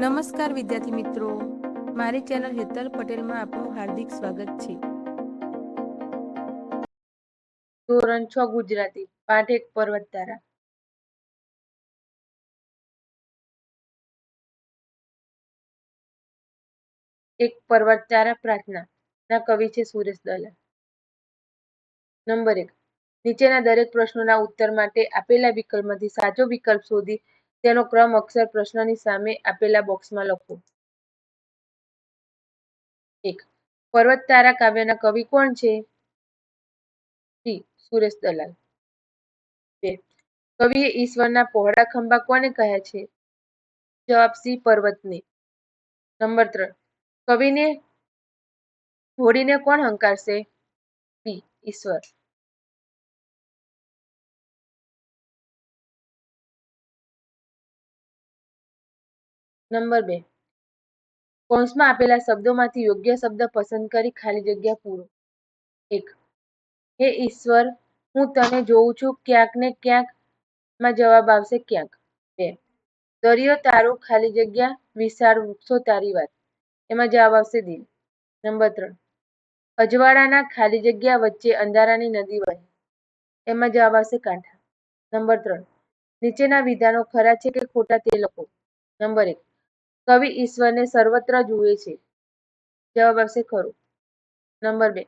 નમસ્કાર વિદ્યાર્થી મિત્રો. મારી ચેનલ હેતલ પટેલમાં આપનું હાર્દિક સ્વાગત છે. ધોરણ છ ગુજરાતી પાઠ એક પર્વત તારા એક પર્વત તારા પ્રાર્થના, ના કવિ છે સુરેશ દલાલ. નંબર એક, નીચેના દરેક પ્રશ્નોના ઉત્તર માટે આપેલા વિકલ્પમાંથી સાચો વિકલ્પ શોધી તેનો ક્રમ અક્ષર પ્રશ્નની સામે આપેલા બોક્સમાં લખો. એક. પર્વત તારા કાવ્યના કવિ કોણ છે? સી સુરેશ દલાલ. બે. કવિએ ઈશ્વરના પહોળા ખંભા કોને કહ્યા છે? જવાબ સી. પર્વતને. નંબર ત્રણ. કવિને હોડીને કોણ હંકારશે? પી ઈશ્વર. નંબર બે. કૌંસમાં આપેલા શબ્દોમાંથી યોગ્ય શબ્દ પસંદ કરી ખાલી જગ્યા પૂરો. એક. હે ઈશ્વર, હું તને જોઉં છું, ક્યાંક ને ક્યાંક જવાબ આવશે ક્યાંક. બે. દરિયો તારો ખાલી જગ્યા, વિશાળ વૃક્ષો તારી વાત. એમાં જવાબ આવશે દિલ. નંબર ત્રણ. અજવાળાના ખાલી જગ્યા વચ્ચે અંધારાની નદી વહે. એમાં જવાબ આવશે કાંઠા. નંબર ત્રણ. નીચેના વિધાનો ખરા છે કે ખોટા તે લખો. નંબર એક. કવિ ઈશ્વરને સર્વત્ર જુએ છે. જવાબ આવશે ખરું. નંબર બે.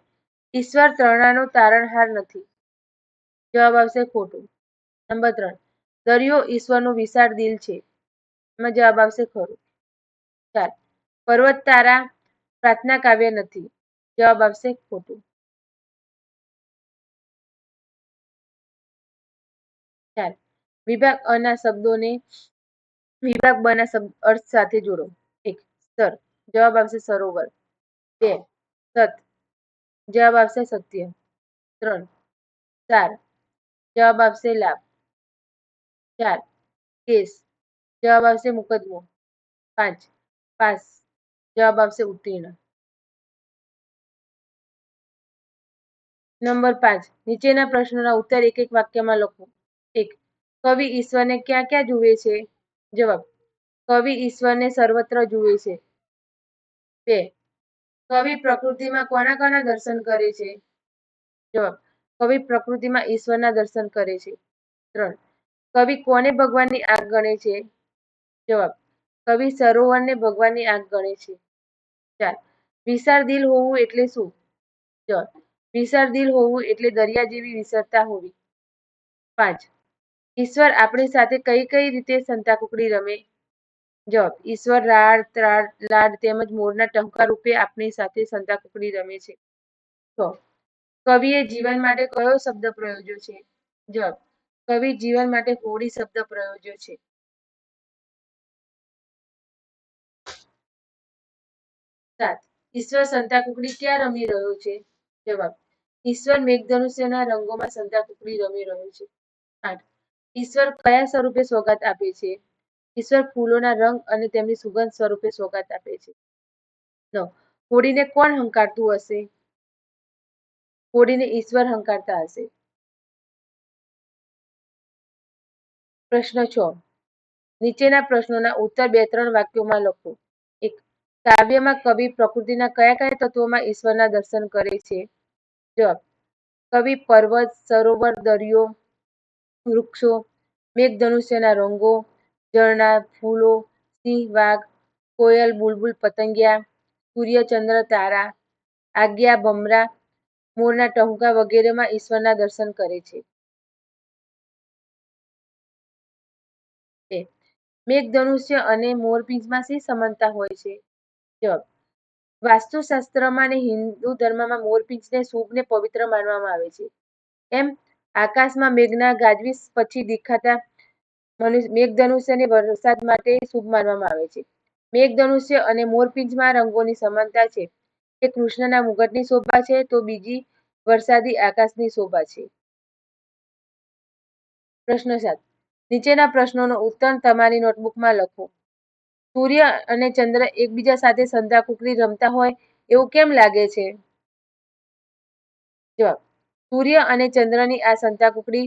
ઈશ્વર તરણાનો તારણહાર નથી. જવાબ આવશે ખોટું. નંબર ત્રણ. દરિયો ઈશ્વરનું વિશાળ દિલ છે. એમાં જવાબ આવશે ખરું. ચાર. પર્વત તારા પ્રાર્થના કાવ્ય નથી. જવાબ આવશે ખોટું. ચાર. વિભાગ અના શબ્દોને વિભાગ બના શબ્દ અર્થ સાથે જોડો. એક, સર. જવાબ આવશે સરોવર. બે, સત. જવાબ આવશે સત્ય. ત્રણ, ચાર. જવાબ આવશે લાભ. ચાર, કેસ. જવાબ આવશે મુકદમો પાંચ, પાસ. જવાબ આવશે ઉત્તીર્ણ. નંબર પાંચ. નીચેના પ્રશ્નોના ઉત્તર એક એક વાક્યમાં લખો. એક, કવિ ઈશ્વરને ક્યાં ક્યાં જુએ છે? જવાબ. કવિ ઈશ્વરને સર્વત્ર જુએ છે. બે. કવિ પ્રકૃતિમાં કોના કોના દર્શન કરે છે? જવાબ. કવિ પ્રકૃતિમાં ઈશ્વરના દર્શન કરે છે. ત્રણ. કવિ કોને ભગવાનની આગ ગણે છે? જવાબ. કવિ સરોવરને ભગવાનની આગ ગણે છે. ચાર. વિશાળ દિલ હોવું એટલે શું? જવાબ. વિશાળ દિલ હોવું એટલે દરિયા જેવી વિસરતા હોવી. પાંચ. ઈશ્વર આપણી સાથે કઈ કઈ રીતે સંતા કુકડી રમે? જવાબ, ઈશ્વર રાડ, ત્રાડ, લાડ તેમજ મોરના ટંકા રૂપે આપણી સાથે સંતા કુકડી રમે છે. તો કવિએ જીવન માટે કયો શબ્દ પ્રયોજ્યો છે? જવાબ, કવિ જીવન માટે હોળી શબ્દ પ્રયોજ્યો છે. સાત, ઈશ્વર સંતા કુકડી ક્યાં રમી રહ્યો છે? જવાબ, ઈશ્વર મેઘધનુષ્યના રંગોમાં સંતા કુકડી રમી રહ્યો છે. આઠ ઈશ્વર કયા સ્વરૂપે સોગાત આપે છે? ઈશ્વર ફૂલોના રંગ અને તેમની સુગંધ સ્વરૂપે સોગાત આપે છે. હોડીને કોણ હંકારતું હશે? હોળીને ઈશ્વર હંકારતા હશે. પ્રશ્ન છ, નીચેના પ્રશ્નોના ઉત્તર બે ત્રણ વાક્યોમાં લખો. એક, કાવ્યમાં કવિ પ્રકૃતિના કયા કયા તત્વોમાં ઈશ્વરના દર્શન કરે છે? જવાબ, કવિ પર્વત, સરોવર, દરિયો વૃક્ષો, મેઘધનુષ્યના રંગો, ઝરણા, ફૂલો, સિંહ, વાઘ, કોયલ, બુલબુલ, પતંગિયા, સૂર્ય તારા, આજ્ઞા, ભમરા, મોરના ટહુકા વગેરેમાં ઈશ્વરના દર્શન કરે છે. મેઘધનુષ્ય અને મોરપિંજમાં શી સમાનતા હોય છે? જવાબ. વાસ્તુશાસ્ત્રમાં અને હિન્દુ ધર્મમાં મોરપીંછને શુભ ને પવિત્ર માનવામાં આવે છે. એમ આકાશમાં મેઘના ગાજવીજ પછી દેખાતા મેઘધનુષ્યને વરસાદ માટે શુભ માનવામાં આવે છે. મેઘધનુષ્ય અને મોરપીંછમાં રંગોની સમાનતા છે. એક કૃષ્ણના મુગટની શોભા છે તો બીજી વરસાદી આકાશની શોભા છે. પ્રશ્ન સાત. નીચેના પ્રશ્નોનો ઉત્તર તમારી નોટબુકમાં લખો. સૂર્ય અને ચંદ્ર એકબીજા સાથે સંતા કુકરી રમતા હોય એવું કેમ લાગે છે? જવાબ. સૂર્ય અને ચંદ્રની આ સંતા કુકડી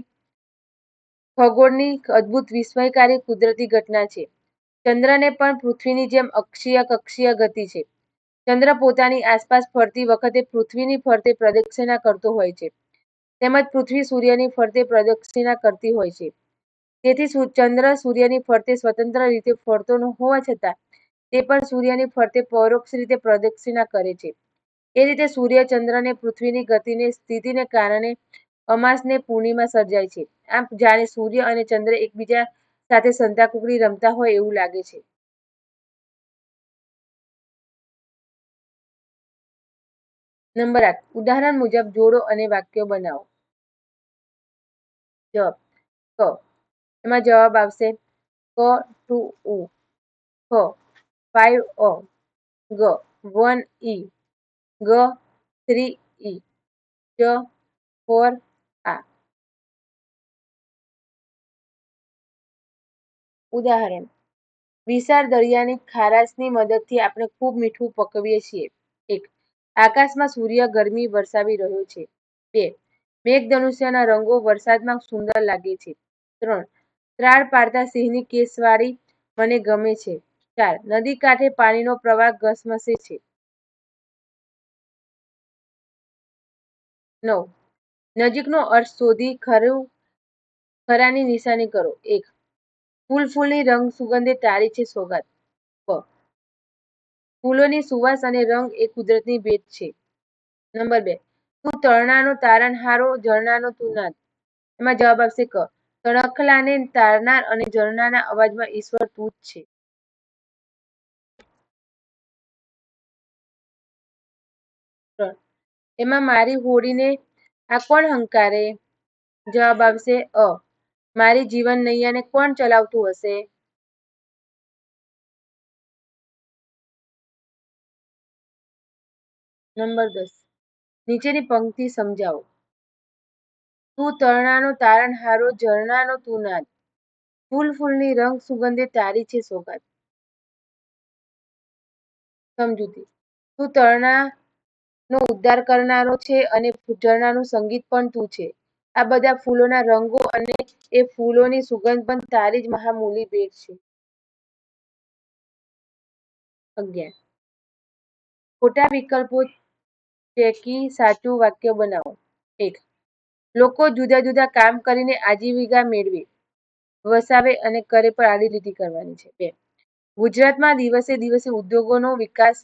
ખગોળની અદ્ભુત વિસ્મયકારી કુદરતી ઘટના છે ચંદ્રને પણ પૃથ્વીની જેમ અક્ષીય કક્ષીય ગતિ છે. ચંદ્ર પોતાની આસપાસ ફરતી વખતે પૃથ્વીની ફરતે પ્રદક્ષિણા કરતો હોય છે તેમજ પૃથ્વી સૂર્યની ફરતે પ્રદક્ષિણા કરતી હોય છે. તેથી ચંદ્ર સૂર્યની ફરતે સ્વતંત્ર રીતે ફરતો ન હોવા છતાં તે પણ સૂર્યની ફરતે પરોક્ષ રીતે પ્રદક્ષિણા કરે છે. એ રીતે સૂર્ય, ચંદ્રને પૃથ્વીની ગતિને સ્થિતિને કારણે અમાસને પૂર્ણિમા સર્જાય છે. આમ જાણે સૂર્ય અને ચંદ્ર એકબીજા સાથે સંતાકુકડી રમતા હોય એવું લાગે છે. નંબર આઠ. ઉદાહરણ મુજબ જોડો અને વાક્યો બનાવો. જવાબ. ક. એમાં જવાબ આવશે. ક ટુ ઉ. ખ. ફાઈવ અ. ગ. વન ઈ. ગ થ્રી ઈ ચ ફોર આ ઉદાહરણ વિશાળ દરિયાની ખારાશની મદદથી આપણે ખૂબ મીઠું પકવીએ છીએ. એક આકાશમાં સૂર્ય ગરમી વરસાવી રહ્યો છે. બે મેઘધનુષ્યના રંગો વરસાદમાં સુંદર લાગે છે. ત્રણ ત્રાળ પાડતા સિંહની કેસવાળી મને ગમે છે. ચાર નદી કાંઠે પાણીનો પ્રવાહ ઘસમસે છે. નવ નજીકનો અર્થ શોધી ખરું, ખરાની નિશાની કરો. એક ફૂલ ફૂલની રંગ સુગંધે તારી છે સોગાત ફૂલોની સુવાસ અને રંગ એ કુદરતની ભેટ છે. નંબર બે, તું તરણાનો તારણહારો ઝરણાનો તું નાદ. એમાં જવાબ આવશે ક તણખલાને તારનાર અને ઝરણાના અવાજમાં ઈશ્વર તું જ છે. એમાં મારી હોડીને આ કોણ હંકારે? જવાબ આવશે અ મારી જીવન નૈયાને કોણ ચલાવતું હશે? નંબર દસ નીચેની પંક્તિ સમજાવો. તું તરણાનો તારણહારો ઝરણાનો તું નાદ. ફૂલ ફૂલની રંગ સુગંધે તારી છે સોગાત સમજૂતી તું તરણાનો ઉદ્ધાર કરનારો છે અને ઝરણાનું સંગીત પણ તું છે. આ બધા ફૂલોના રંગો અને એ ફૂલોની સુગંધ પણ તારી જ મહામૂલી ભેટ છે. ખોટા વિકલ્પો ચેકી સાચું વાક્ય બનાવો. એક લોકો જુદા જુદા કામ કરીને આજીવિકા મેળવે, વસાવે અને કરે પર આડી લીટી કરવાની છે. બે ગુજરાતમાં દિવસે દિવસે ઉદ્યોગોનો વિકાસ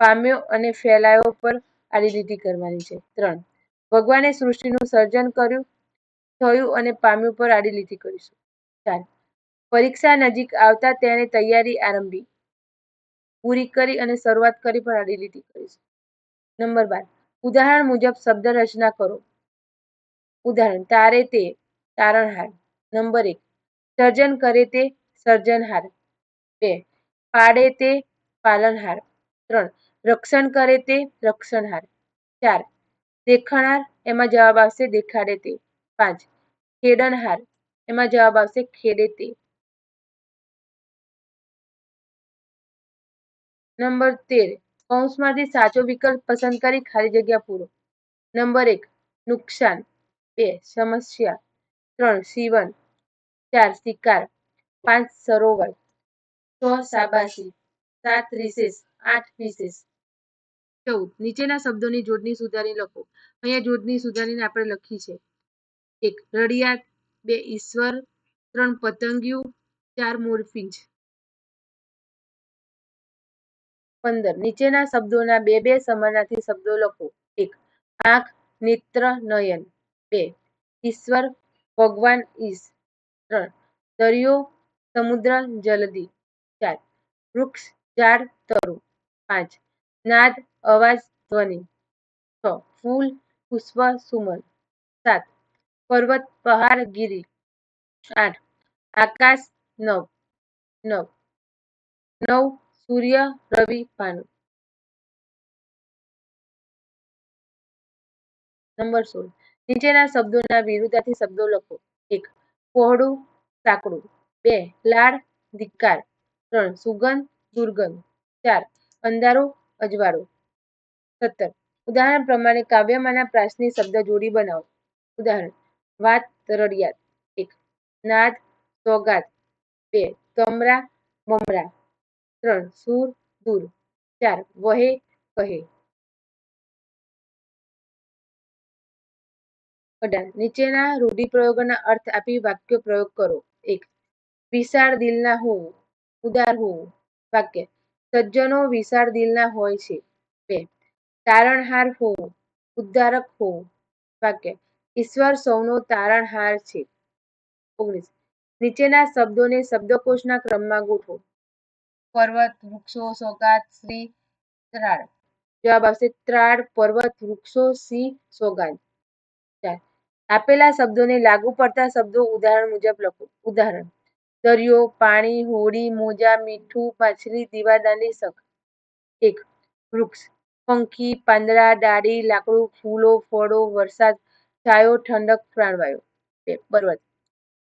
પામ્યો અને ફેલાયો પર આડી લીટી કરવાની છે. ત્રણ ભગવાને સૃષ્ટિનું સર્જન કર્યું, થયું અને પામ્યું પર આડી લીટી કરીશું. ચાર પરીક્ષા નજીક આવતા તેણે તૈયારી આરંભી, પૂરી કરી અને શરૂઆત કરી પણ આડી લીટી કરીશું. નંબર બાર ઉદાહરણ મુજબ શબ્દ રચના કરો. ઉદાહરણ તારે તે તારણહાર. નંબર એક સર્જન કરે તે સર્જનહાર. બે પાડે તે પાલનહાર. ત્રણ રક્ષણ કરે તે રક્ષણહાર. ચાર દેખણાર એમાં જવાબ આવશે દેખાડે તે. પાંચ, ખેડણહાર એમાં જવાબ આવશે ખેડે તે. નંબર તેર, કૌંસમાંથી સાચો વિકલ્પ પસંદ કરી ખાલી જગ્યા પૂરો. નંબર એક, નુકસાન. બે, સમસ્યા. ત્રણ સીવન ચાર, શિકાર. પાંચ, સરોવર. છ સાબાસી સાત રિસેસ આઠ વિશેષ. ચૌદ નીચેના શબ્દોની જોડણી સુધારી લખો. અહીંયા જોડણી સુધારીને આપણે લખી છે. એક રડિયાત. બે, ઈશ્વર. ત્રણ, પતંગિયું. ચાર મોરપીંછ. પંદર, નીચેના શબ્દોના બે બે સમાનાર્થી શબ્દો લખો. એક, આંખ, નેત્ર, નયન. બે, ઈશ્વર, ભગવાન, ઈશ. ત્રણ, દરિયો, સમુદ્ર, જલદી ચાર, વૃક્ષ, ઝાડ, તરુ. પાંચ નાદ, અવાજ, ધ્વનિ. છ ફૂલ, પુષ્પ, સુમન. સાત પર્વત, પહાડ, ગીરી આઠ આકાશ, નવ નવ નવ સૂર્ય, રવિ, ભાનુ. નંબર સોળ નીચેના શબ્દોના વિરુદ્ધાર્થી શબ્દો લખો. એક પહોળું, સાંકડું. બે લાળ, ધિક્કાર. ત્રણ સુગંધ, દુર્ગંધ. ચાર અંધારું અજવાળું. સત્તર ઉદાહરણ પ્રમાણે કાવ્યમાંના પ્રાસની શબ્દ જોડી બનાવો. ઉદાહરણ, વાત રડિયાત. એક, નાદ, સોગાદ. બે, તમરા મમરા ત્રણ, સુર, દૂર ચાર, વહે, કહે અઢાર, નીચેના રૂઢિપ્રયોગોના અર્થ આપી વાક્ય પ્રયોગ કરો એક, વિશાળ દિલના હોવું ઉદાર હોવું વાક્ય સજ્જનો વિશાળ દિલના હોય છે. બે, તારણહાર હોવું, ઉદ્ધારક હોવું. વાક્ય, ઈશ્વર સૌનો તારણહાર છે. ઓગણીસ, નીચેના શબ્દોને શબ્દકોશના ક્રમમાં ગોઠવો. પર્વત, વૃક્ષો, સોગાત શ્રી ત્રાળ. જવાબ આવશે ત્રાળ, પર્વત, વૃક્ષો સી સોગાન ચાર, આપેલા શબ્દોને લાગુ પડતા શબ્દો ઉદાહરણ મુજબ લખો. ઉદાહરણ દરિયો, પાણી, હોડી, મોજા, મીઠું માછલી દીવાદાંડી શક એક, વૃક્ષ, પંખી, પાંદડા, ડાળી, લાકડું, ફૂલો, ફળો, વરસાદ છાયો, ઠંડક પ્રાણવાયુ. બે, પર્વત.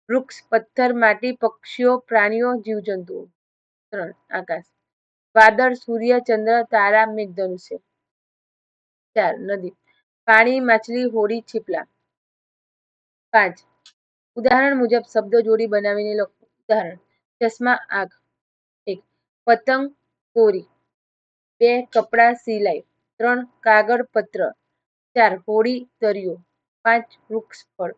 વૃક્ષ, પથ્થર, માટી, પક્ષીઓ, પ્રાણીઓ, જીવજંતુઓ. ત્રણ, આકાશ. વાદળ, સૂર્ય, ચંદ્ર, તારા, મેઘધનુષ્ય. ચાર, નદી. પાણી, માછલી, હોડી, છીપલા. પાંચ, ઉદાહરણ મુજબ શબ્દો જોડી બનાવીને લખો. ઉદાહરણ, ચશ્મા આંખ એક, પતંગ, કોરી. બે, કપડાં, સિલાઈ. ત્રણ કાગળ પત્ર ચાર, હોળી તર્યો પાંચ, વૃક્ષ ફળ.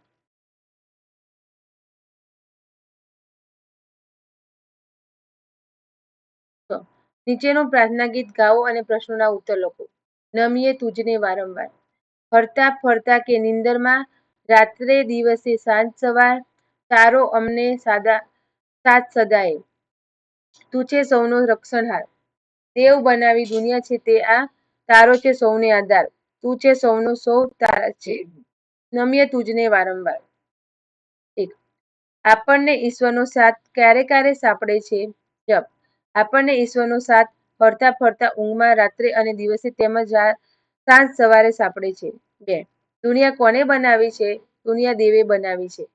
નીચેનું પ્રાર્થના ગીત ગાઓ અને પ્રશ્નોના ઉત્તર લખો. નમીએ તુજને વારંવાર. ફરતા ફરતા કે નિંદરમાં, રાત્રે દિવસે સાંજ સવાર, તારો અમને સાદા સાથ સદાએ તું છે સૌનો રક્ષણહાર. દેવ બનાવી દુનિયા છે તે આ તારો છે સૌને આધાર. તું છે સૌનો સૌ તારા છે. નમ્ય તુજને વારંવાર. એક. આપણને ઈશ્વરનો સાથ ક્યારે ક્યારે સાંપડે છે? જપ. આપણને ઈશ્વરનો સાથ ફરતા ફરતા ઊંઘમાં, રાત્રે અને દિવસે તેમજ સાંજ સવારે સાંપડે છે. બે. દુનિયા કોને બનાવી છે? દુનિયા દેવે બનાવી છે.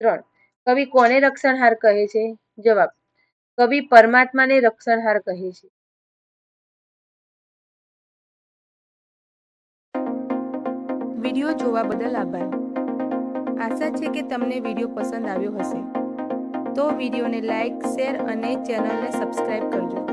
ત્રણ. કવિ કોને રક્ષણહાર કહે છે? જવાબ, કવિ પરમાત્માને રક્ષણહાર કહે છે. વિડિયો જોવા બદલ આભાર. આશા છે કે તમને વિડિયો પસંદ આવ્યો હશે. તો વિડીયોને લાઈક, શેર અને ચેનલને સબસ્ક્રાઇબ કરજો.